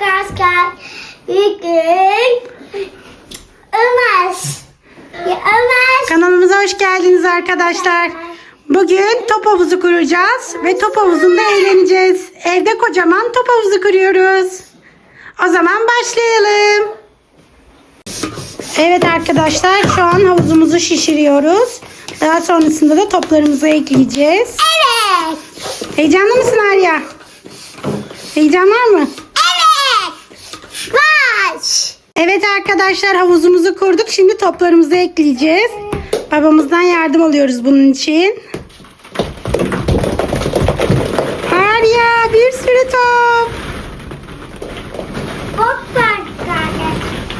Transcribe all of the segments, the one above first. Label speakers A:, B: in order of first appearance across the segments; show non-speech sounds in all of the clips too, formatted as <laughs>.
A: arkadaşlar. Bugün Ömer. Ömer.
B: Kanalımıza hoş geldiniz arkadaşlar. Bugün top havuzu kuracağız ve top havuzunda eğleneceğiz. Evde kocaman top havuzu kuruyoruz. O zaman başlayalım. Evet arkadaşlar şu an havuzumuzu şişiriyoruz. Daha sonrasında da toplarımızı ekleyeceğiz.
A: Evet.
B: Heyecanlı mısın Arya? Heyecan var mı?
A: Evet. Baş.
B: Evet arkadaşlar havuzumuzu kurduk. Şimdi toplarımızı ekleyeceğiz. Babamızdan yardım alıyoruz bunun için. Arya bir sürü top.
A: Hop arkadaşlar.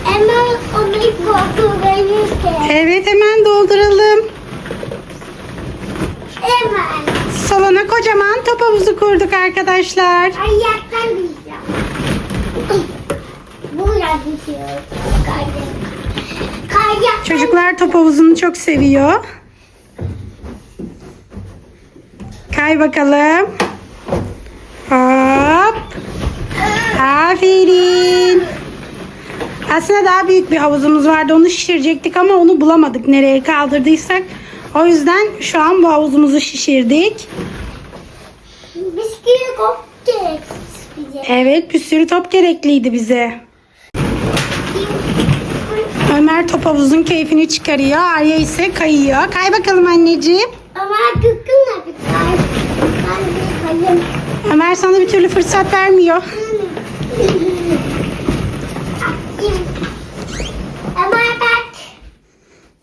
A: Hemen onu kontrolümüzde.
B: Evet hemen dolduralım.
A: Hemen.
B: Salona kocaman top havuzu kurduk arkadaşlar.
A: Ayaktan gidiyor.
B: Çocuklar top havuzunu çok seviyor. Kay bakalım. Hop. Aferin. Aslında daha büyük bir havuzumuz vardı. Onu şişirecektik ama onu bulamadık nereye kaldırdıysak. O yüzden şu an bu havuzumuzu şişirdik.
A: Bisküvi kopacak.
B: Evet bir sürü top gerekliydi bize. Ömer top havuzun keyfini çıkarıyor. Arya ise kayıyor. Kay bakalım anneciğim.
A: Ama gıkkınla bir kay. Ben bir kayayım.
B: Ömer sana bir türlü fırsat vermiyor.
A: Ömer bak.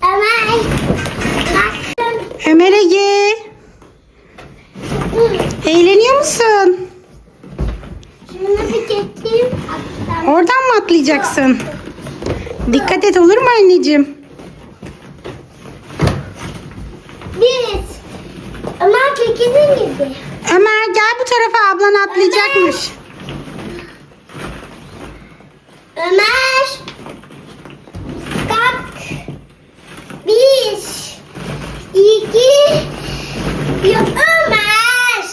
A: Ömer. Bak.
B: Ömer Ege. Eğleniyor musun?
A: Şunu bir çekeyim.
B: Oradan mı atlayacaksın? Dikkat et olur mu anneciğim?
A: Bir. Ömer çekilin gibi.
B: Ömer gel bu tarafa ablan atlayacakmış.
A: Ömer. Bak. Bir. iki. Ya Ömer.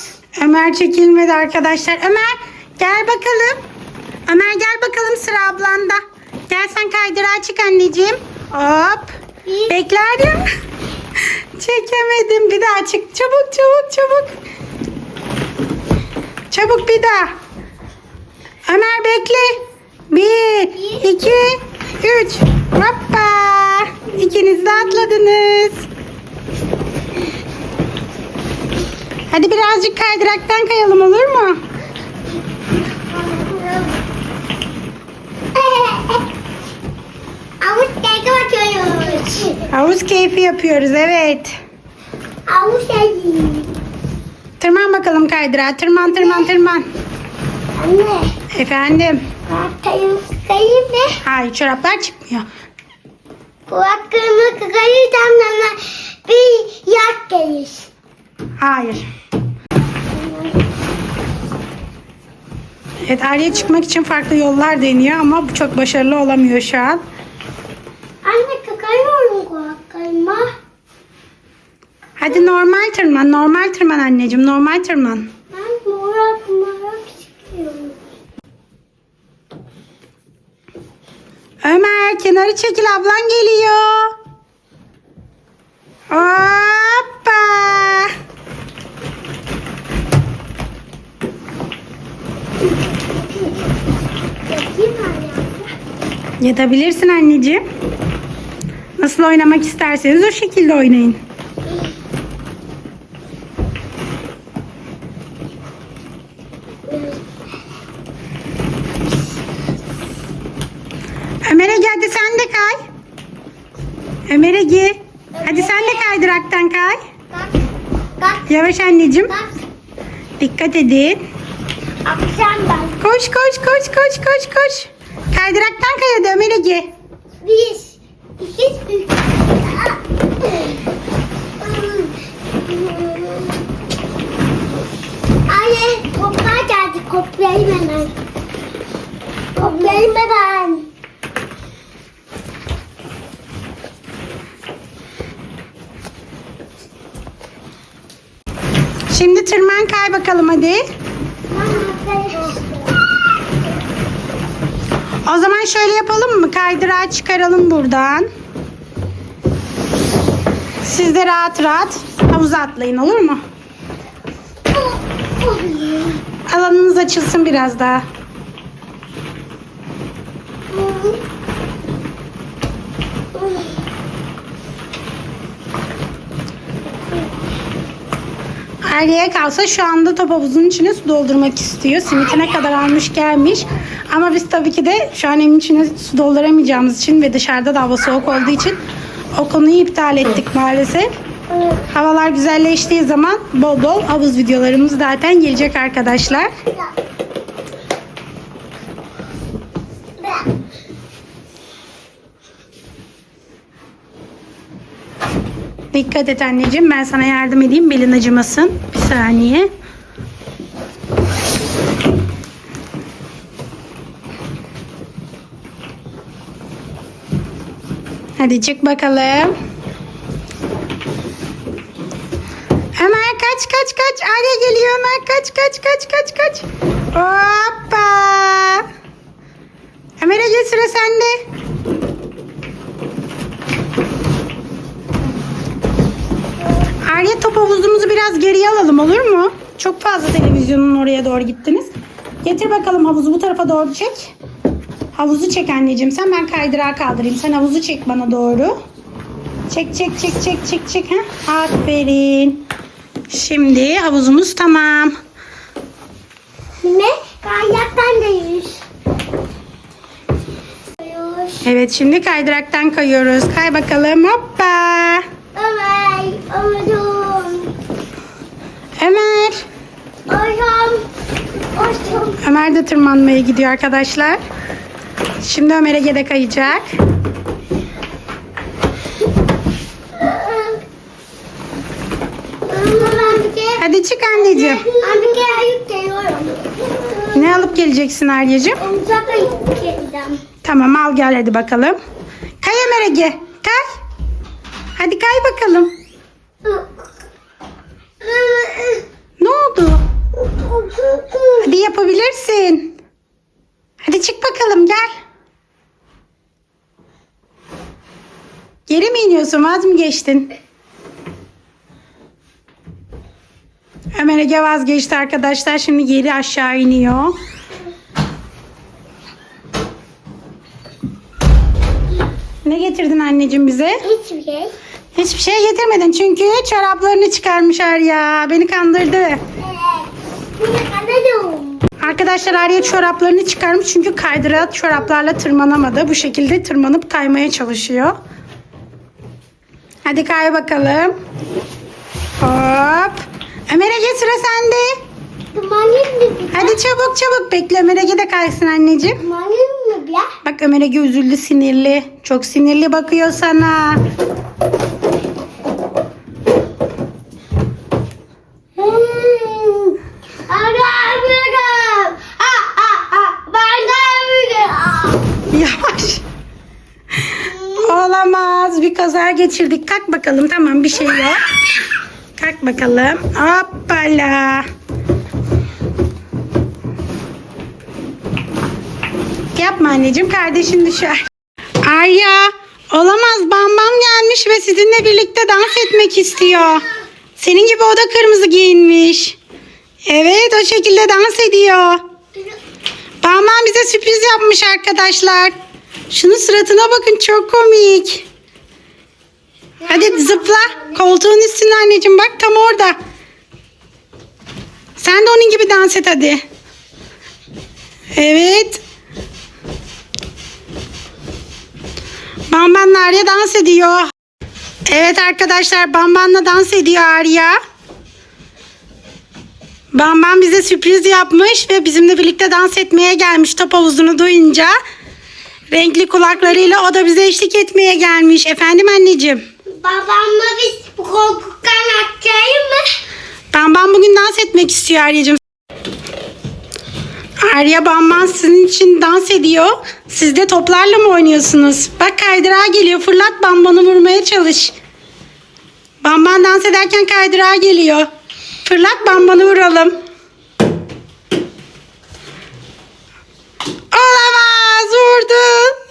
B: Ömer çekilmedi arkadaşlar. Ömer gel bakalım. Ömer gel bakalım sıra ablanda. Gel sen kaydırağa çık anneciğim. Hop.
A: Bir.
B: Beklerim. Çekemedim. Bir daha çık. Çabuk çabuk çabuk. Çabuk bir daha. Ömer bekle. Bir, iki, üç. Hoppa. İkiniz de atladınız. Hadi birazcık kaydıraktan kayalım olur mu?
A: Keke bakıyoruz.
B: Havuz keyfi yapıyoruz evet.
A: Avuç keke.
B: Tırman bakalım kaydırağa. Tırman tırman tırman.
A: Anne.
B: Efendim.
A: Kayayım, kayayım ne?
B: Hayır çoraplar çıkmıyor.
A: Kulaklığımı kayırsam sana bir yak gelir.
B: Hayır. Evet Arya çıkmak için farklı yollar deniyor ama bu çok başarılı olamıyor şu an.
A: Anne kakayıyorum kulaklığıma.
B: Hadi normal tırman, normal tırman anneciğim, normal tırman.
A: Ben morak morak çıkıyorum.
B: Ömer kenarı çekil ablan geliyor. Hoppa. Yatabilirsin anneciğim. Nasıl oynamak isterseniz o şekilde oynayın. Ömer Ege hadi sen de kay. Ömer Ege. Hadi sen de kaydıraktan kay. Yavaş anneciğim. Dikkat edin.
A: Akşam ben.
B: Koş koş koş koş koş koş. Kaydıraktan kay hadi Ömer Ege.
A: Üç. Anne toplar geldi. Kopyayım hemen. Kopyayım hemen.
B: Şimdi tırman kay bakalım hadi.
A: Mama,
B: O zaman şöyle yapalım mı? Kaydırağı çıkaralım buradan. Siz de rahat rahat havuza atlayın olur mu? Alanınız açılsın biraz daha. Aileye kalsa şu anda top havuzunun içine su doldurmak istiyor. Simitine kadar almış gelmiş. Ama biz tabii ki de şu an evin içine su dolduramayacağımız için ve dışarıda da hava soğuk olduğu için o konuyu iptal ettik maalesef. Havalar güzelleştiği zaman bol bol havuz videolarımız zaten gelecek arkadaşlar. Dikkat et anneciğim ben sana yardım edeyim belin acımasın. Bir saniye. Hadi çık bakalım. Ömer kaç kaç kaç. Arya geliyor Ömer kaç kaç kaç kaç kaç. Hoppa. Ömer Ege sıra sende. Arya top havuzumuzu biraz geriye alalım olur mu? Çok fazla televizyonun oraya doğru gittiniz. Getir bakalım havuzu bu tarafa doğru çek. Havuzu çek anneciğim sen ben kaydırağı kaldırayım. Sen havuzu çek bana doğru. Çek çek çek çek çek çek. Heh. Aferin. Şimdi havuzumuz tamam.
A: Ne? Yüz. Yüz.
B: Evet şimdi kaydıraktan kayıyoruz. Kay bakalım hoppa.
A: Ömer, Ömer'im.
B: Ömer.
A: Ayağım.
B: Ömer de tırmanmaya gidiyor arkadaşlar. Şimdi Ömer Ege de kayacak.
A: Ama ben bir kere,
B: Hadi çık anneciğim.
A: kere ayıp geliyorum.
B: Ne alıp geleceksin Arya'cığım?
A: Omuzak ayıp geleceğim.
B: Tamam al gel hadi bakalım. Kay Ömer Ege. Kay. Hadi kay bakalım. Ne oldu? Hadi yapabilirsin. Hadi çık bakalım gel. Vaz mı geçtin? Ömer Ege vazgeçti arkadaşlar. Şimdi geri aşağı iniyor. Ne getirdin anneciğim bize?
A: Hiçbir şey.
B: Hiçbir şey getirmedin çünkü çoraplarını çıkarmış Arya. Beni kandırdı.
A: Evet. Kanalım.
B: Arkadaşlar Arya çoraplarını çıkarmış çünkü kaydıra çoraplarla tırmanamadı. Bu şekilde tırmanıp kaymaya çalışıyor. Hadi kay bakalım. Hop. Ömer Ege sıra sende. Hadi çabuk çabuk bekle Ömer Ege de kaysın anneciğim. Bak Ömer Ege üzüldü sinirli. Çok sinirli bakıyor sana.
A: Hmm. Anamıyorum. Ha ha ha. Ben de öyle.
B: Yavaş. Olamaz. Bir kaza geçirdik. Kalk bakalım. Tamam bir şey yok. Kalk bakalım. Hoppala. Yapma anneciğim. Kardeşin düşer. Arya. Olamaz. Bambam gelmiş ve sizinle birlikte dans etmek istiyor. Senin gibi o da kırmızı giyinmiş. Evet o şekilde dans ediyor. Bambam bize sürpriz yapmış arkadaşlar. Şunun suratına bakın çok komik. Hadi zıpla. Koltuğun üstünde anneciğim bak tam orada. Sen de onun gibi dans et hadi. Evet. Bambanla Arya dans ediyor. Evet arkadaşlar Bambanla dans ediyor Arya. Bamban bize sürpriz yapmış ve bizimle birlikte dans etmeye gelmiş top havuzunu duyunca. Renkli kulaklarıyla o da bize eşlik etmeye gelmiş. Efendim anneciğim.
A: Babamla biz bu korkuktan atlayayım mı?
B: Bamban bugün dans etmek istiyor Arya'cığım. Arya Bamban sizin için dans ediyor. Siz de toplarla mı oynuyorsunuz? Bak kaydırağa geliyor. Fırlat Bamban'ı vurmaya çalış. Bamban dans ederken kaydırağa geliyor. Fırlat Bamban'ı vuralım. Olamaz. Vurdu.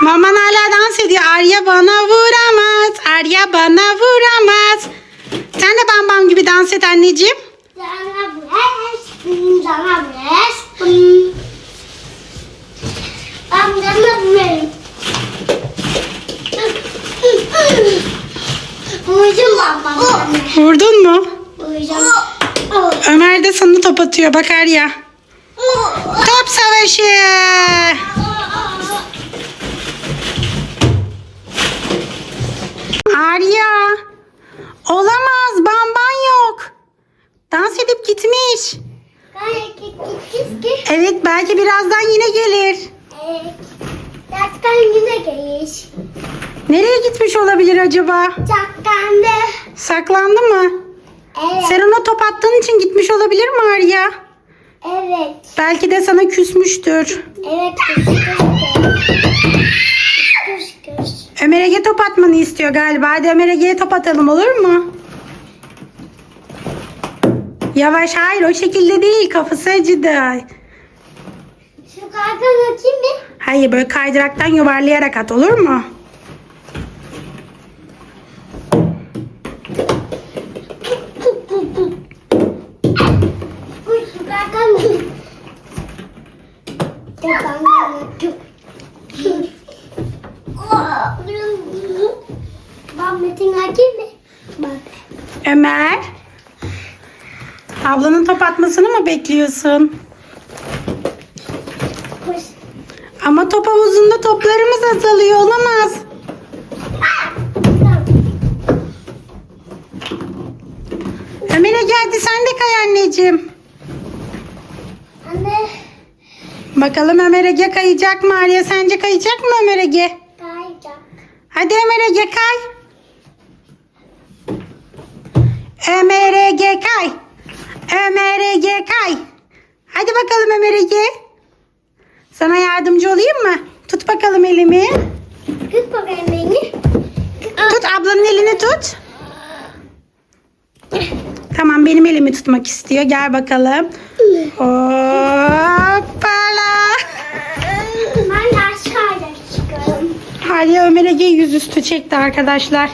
B: Maman hala dans ediyor. Arya bana vuramaz. Arya bana vuramaz. Sen de bam bam gibi dans et anneciğim.
A: Sana beş, sana beş. Ben sana beş. Vuracağım babamı.
B: Vurdun mu?
A: Vuracağım.
B: Ömer de sana top atıyor. Bak Arya. Top savaşı. Arya. Olamaz. Bamban yok. Dans edip gitmiş.
A: Git.
B: Evet belki birazdan yine gelir.
A: Evet. Zaten yine gelir.
B: Nereye gitmiş olabilir acaba?
A: Çaklandı.
B: Saklandı mı?
A: Evet.
B: Sen ona top attığın için gitmiş olabilir mi Arya?
A: Evet.
B: Belki de sana küsmüştür.
A: Evet. Kış kış. Kış kış.
B: Ömer Ege top atmanı istiyor galiba. Hadi Ömer Ege'ye top atalım olur mu? Yavaş hayır o şekilde değil kafası acıdı.
A: Şu kartonu atayım mı?
B: Hayır böyle kaydıraktan yuvarlayarak at olur mu?
A: Uy şu kartonu. Ben Metin atayım mı? Bak.
B: Ömer. Ablanın top atmasını mı bekliyorsun? Ama top havuzunda toplarımız azalıyor olamaz. Ömer'e geldi sen de kay anneciğim.
A: Anne.
B: Bakalım Ömer Ege kayacak mı Arya? Sence kayacak mı Ömer Ege?
A: Kayacak.
B: Hadi Ömer Ege kay. Ömer Ege kay. Ömer Ege kay. Hadi bakalım Ömer Ege. Sana yardımcı olayım mı? Tut bakalım elimi.
A: Kız bakayım beni.
B: Tut ablanın elini tut. Tamam benim elimi tutmak istiyor. Gel bakalım. Hoppala.
A: Ben ders kayacak çıkıyorum.
B: Arya Ömer Ege'yi yüzüstü çekti arkadaşlar.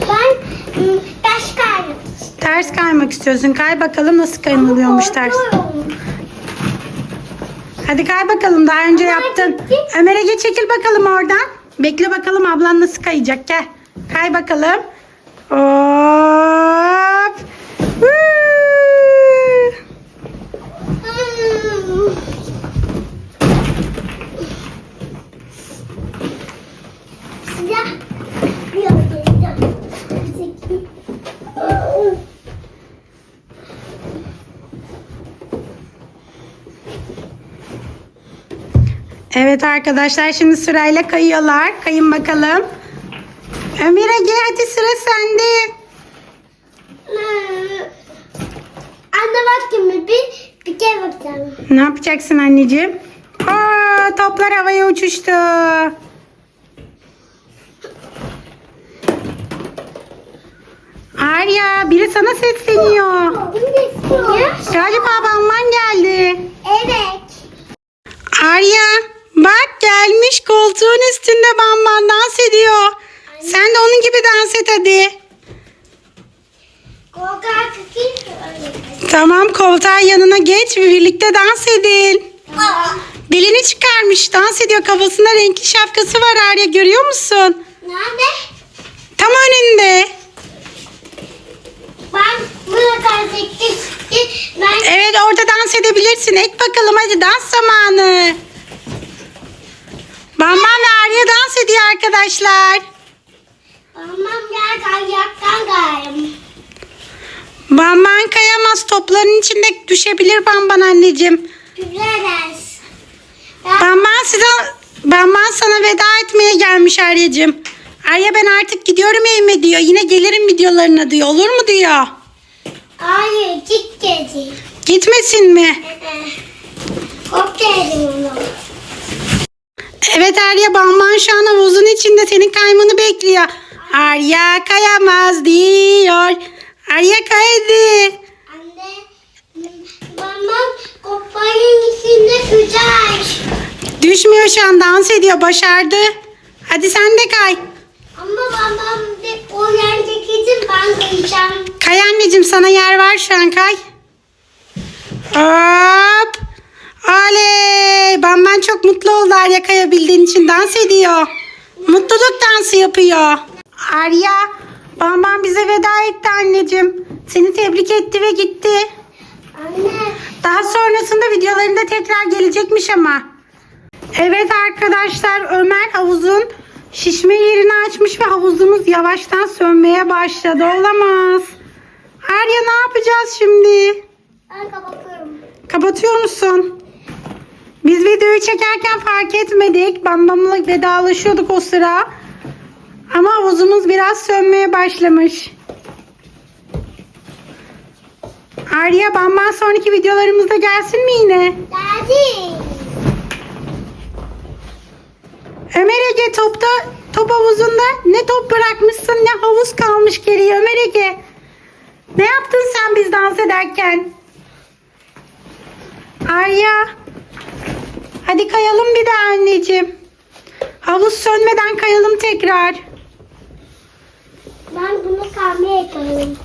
A: Ben ım, ders kayacak.
B: Ters kaymak istiyorsun. Kay bakalım nasıl kayılıyormuş ters. Hadi kay bakalım daha önce yaptın.
A: gittim.
B: Ömer Ege çekil bakalım oradan. Bekle bakalım ablan nasıl kayacak gel. Kay bakalım. Hop. Woo.
A: Hmm. Siyah. Yok, yok.
B: Evet arkadaşlar şimdi sırayla kayıyorlar. Kayın bakalım. Ömer Ege hadi sıra sende.
A: Hmm. Anne bak şimdi bir bir kere bakacağım.
B: Ne yapacaksın anneciğim? Aa, toplar havaya uçuştu. Arya biri sana sesleniyor. Galiba babamdan geldi.
A: Evet.
B: Arya bak gelmiş koltuğun üstünde bamban dans ediyor. Sen de onun gibi dans et hadi. Tamam koltuğa yanına geç ve birlikte dans edin.
A: Aa,
B: Dilini çıkarmış dans ediyor kafasında renkli şapkası var Arya görüyor musun?
A: Nerede?
B: Tam önünde.
A: Ben bunu kaybettim. Ben
B: Evet orada dans edebilirsin. Ek bakalım hadi dans zamanı. Bam Bam ve Arya dans ediyor arkadaşlar.
A: Babam gel kayaktan kayayım.
B: Bam Bam kayamaz topların içinde düşebilir Bam Bam anneciğim.
A: Güzeliz.
B: Bam Bam size Bam Bam sana veda etmeye gelmiş Arya'cığım. Arya ben artık gidiyorum evime diyor. Yine gelirim videolarına diyor. Olur mu diyor.
A: Hayır git dedi.
B: Gitmesin mi?
A: Hop.
B: Evet Arya Bamban şu an havuzun içinde senin kaymanı bekliyor. Arya kayamaz diyor. Arya kaydı.
A: Anne babam kopayın içinde güzel.
B: Düşmüyor şu an dans ediyor başardı. Hadi sen de kay.
A: Ama babam bir o yerdeki için ben kayacağım.
B: Kay anneciğim sana yer var şu an kay. Hop. Oley. Bamban çok mutlu oldu Arya kayabildiğin için dans ediyor. Mutluluk dansı yapıyor. Arya Bamban bize veda etti anneciğim. Seni tebrik etti ve gitti.
A: Anne.
B: Daha sonrasında videolarında tekrar gelecekmiş ama. Evet arkadaşlar Ömer havuzun şişme yerini açmış ve havuzumuz yavaştan sönmeye başladı. Olamaz. Arya ne yapacağız şimdi?
A: Ben kapatıyorum.
B: Kapatıyor musun? Biz videoyu çekerken fark etmedik. Bambamla vedalaşıyorduk o sıra. Ama havuzumuz biraz sönmeye başlamış. Arya Bamban sonraki videolarımızda gelsin mi yine?
A: Daddy.
B: Ömer Ege topta top havuzunda ne top bırakmışsın ne havuz kalmış geriye Ömer Ege. Ne yaptın sen biz dans ederken? Arya. Hadi kayalım bir daha anneciğim. Havuz sönmeden kayalım tekrar.
A: Ben bunu kahveye yaparım.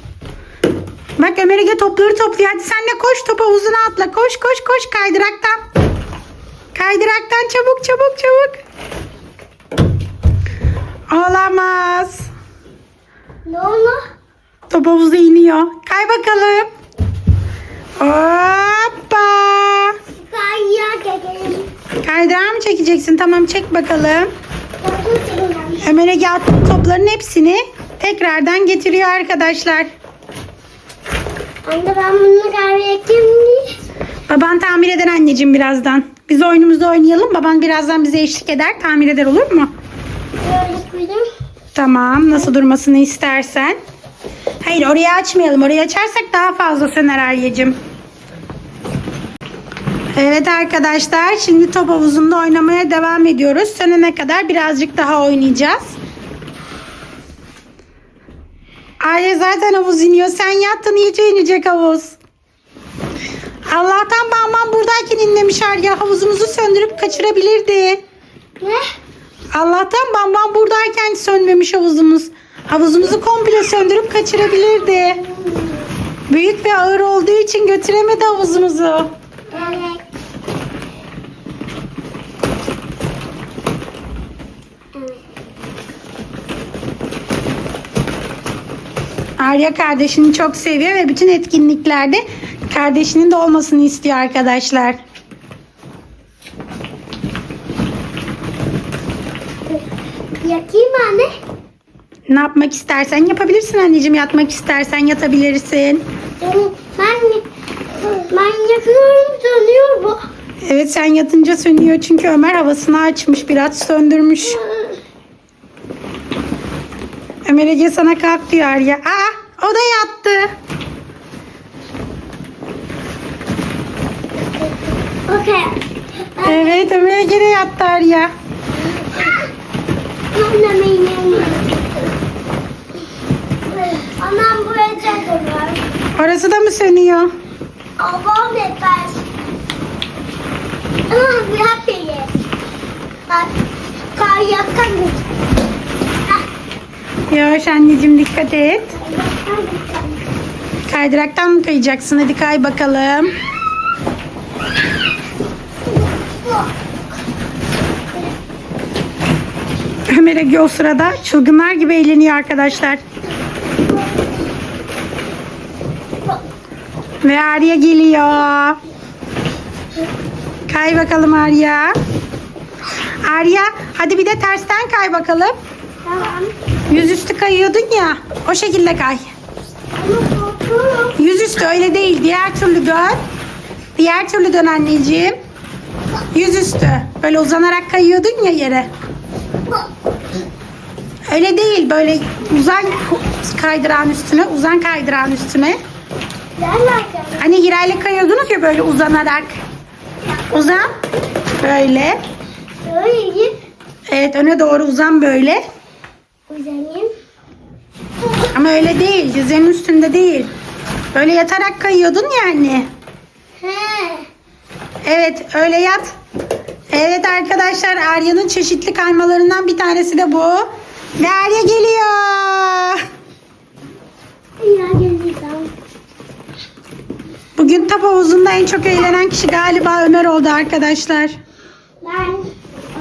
B: Bak Ömer Ege topları topluyor. Hadi sen de koş top havuzuna atla. Koş koş koş kaydıraktan. Kaydıraktan çabuk çabuk çabuk. Olamaz.
A: Ne oldu?
B: Top havuza iniyor. Kay bakalım. Hoppa.
A: Kayya gidelim.
B: Kaydırağı mı çekeceksin? Tamam çek bakalım. Ömer'e Ege attı topların hepsini tekrardan getiriyor arkadaşlar.
A: Anne ben bunu kahveye mı?
B: Baban tamir eder anneciğim birazdan. Biz oyunumuzu oynayalım. Baban birazdan bize eşlik eder. Tamir eder olur mu? Tamam. Nasıl durmasını istersen. Hayır orayı açmayalım. Orayı açarsak daha fazla söner Arya'cığım. Evet arkadaşlar. Şimdi top havuzunda oynamaya devam ediyoruz. Sönene kadar birazcık daha oynayacağız. Arya zaten havuz iniyor. Sen yattın iyice inecek havuz. Allah'tan Bamban buradayken inlemiş Arya. Havuzumuzu söndürüp kaçırabilirdi.
A: Ne?
B: Allah'tan Bamban buradayken sönmemiş havuzumuz. Havuzumuzu komple söndürüp kaçırabilirdi. Büyük ve ağır olduğu için götüremedi havuzumuzu.
A: Evet. Evet.
B: Arya kardeşini çok seviyor ve bütün etkinliklerde kardeşinin de olmasını istiyor arkadaşlar.
A: Yakayım mı anne?
B: Ne yapmak istersen yapabilirsin anneciğim. Yatmak istersen yatabilirsin.
A: Benim- Ben ben yakıyorum dönüyor bu.
B: Evet sen yatınca sönüyor çünkü Ömer havasını açmış biraz söndürmüş. Ömer Ege sana kalk diyor Arya. Aa o da yattı.
A: Okey.
B: Evet Ömer Ege de yattı Arya.
A: Annem iğnemi. Anam buraya çadırlar.
B: Orası da mı sönüyor?
A: Ablam yeter. Ama bırak beni. Bak. Kar yakan
B: Yavaş anneciğim dikkat et. Kaydıraktan mı kayacaksın? Hadi kay bakalım. Ömer Ege o sırada çılgınlar gibi eğleniyor arkadaşlar. Ve Arya geliyor. Kay bakalım Arya. Arya hadi bir de tersten kay bakalım.
A: Tamam.
B: Yüzüstü kayıyordun ya. O şekilde kay. Yüzüstü öyle değil. Diğer türlü dön. Diğer türlü dön anneciğim. Yüzüstü. Böyle uzanarak kayıyordun ya yere. Öyle değil. Böyle uzan kaydıran üstüne. Uzan kaydıran üstüne. Hani Hira'yla kayıyordunuz ya böyle uzanarak. Uzan. Böyle.
A: Öyle
B: Evet öne doğru uzan böyle.
A: uzanayım.
B: Ama öyle değil. Dizinin üstünde değil. Böyle yatarak kayıyordun yani.
A: He.
B: Evet öyle yat. Evet arkadaşlar Arya'nın çeşitli kaymalarından bir tanesi de bu. Ve Arya geliyor.
A: Ya geleceğim.
B: Bugün top havuzunda en çok eğlenen kişi galiba Ömer oldu arkadaşlar.
A: Ben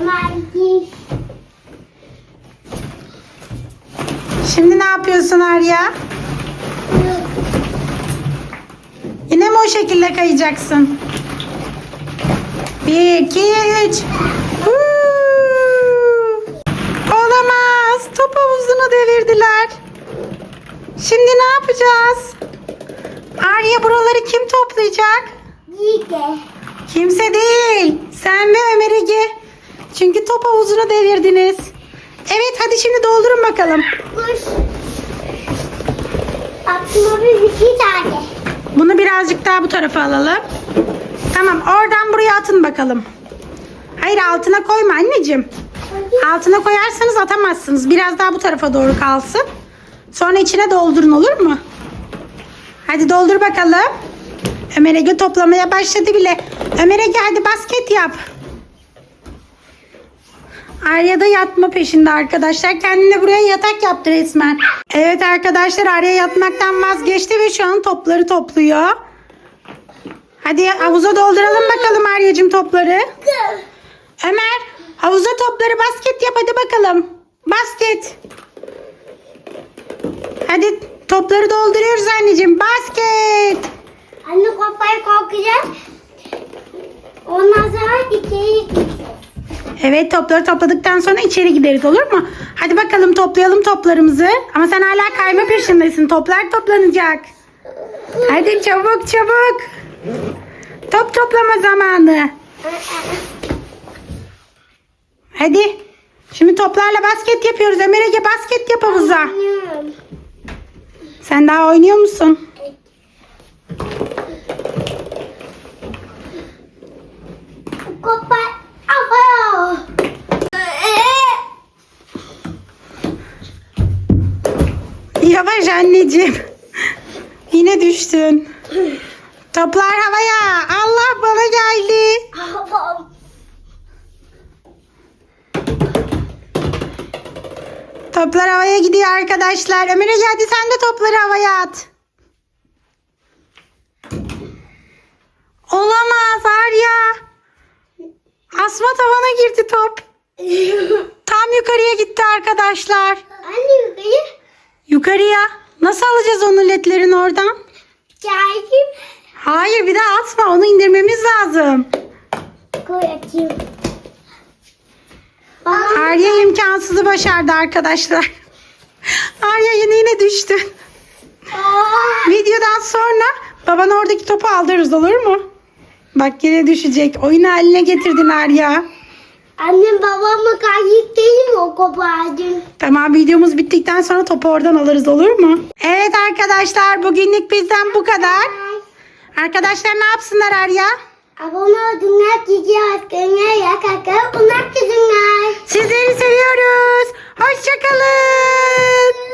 A: Ömer.
B: Şimdi ne yapıyorsun Arya? Yine mi o şekilde kayacaksın? Bir, iki, üç. Huu! Olamaz. Top havuzunu devirdiler. Şimdi ne yapacağız? Arya buraları kim toplayacak?
A: Yiyke.
B: Kimse değil. Sen ve Ömer Ege. Çünkü top havuzunu devirdiniz. Evet hadi şimdi doldurun bakalım.
A: Kuş. Aklıma bir iki tane.
B: Bunu birazcık daha bu tarafa alalım. Tamam oradan buraya atın bakalım. Hayır altına koyma anneciğim. Altına koyarsanız atamazsınız. Biraz daha bu tarafa doğru kalsın. Sonra içine doldurun olur mu? Hadi doldur bakalım. Ömer Ege toplamaya başladı bile. Ömer Ege hadi basket yap. Arya da yatma peşinde arkadaşlar. Kendine buraya yatak yaptı resmen. Evet arkadaşlar Arya yatmaktan vazgeçti ve şu an topları topluyor. Hadi havuza dolduralım bakalım Arya'cığım topları. Ömer havuza topları basket yap hadi bakalım. Basket. Hadi topları dolduruyoruz anneciğim. Basket.
A: Anne kopaya kalkacağız. Ondan sonra içeri gideceğiz.
B: Evet topları topladıktan sonra içeri gideriz olur mu? Hadi bakalım toplayalım toplarımızı. Ama sen hala kayma peşindesin. Toplar toplanacak. Hadi çabuk çabuk. Top toplama zamanı. Hadi. Şimdi toplarla basket yapıyoruz. Ömer Ege basket yap havuza. Sen daha oynuyor musun? Yavaş anneciğim. Yine düştün. Toplar havaya. Allah bana geldi. Toplar havaya gidiyor arkadaşlar. Ömer'e geldi sen de topları havaya at. Olamaz Arya. Asma tavana girdi top. Tam yukarıya gitti arkadaşlar.
A: Anne yukarı.
B: Yukarıya. Nasıl alacağız onu ledlerin oradan?
A: Geldim.
B: Hayır bir daha atma onu indirmemiz lazım.
A: Koy açayım.
B: Arya imkansızı başardı arkadaşlar. <laughs> Arya yine yine düştü. Videodan sonra babana oradaki topu aldırırız olur mu? Bak yine düşecek. Oyun haline getirdin Arya.
A: Annem babamla kayıp değil mi o kopardın?
B: Tamam videomuz bittikten sonra topu oradan alırız olur mu? Evet arkadaşlar bugünlük bizden bu kadar. Arkadaşlar ne yapsınlar Arya?
A: Abone olsunlar, cici askırına yakakları unutmasınlar.
B: Sizleri seviyoruz. Hoşçakalın.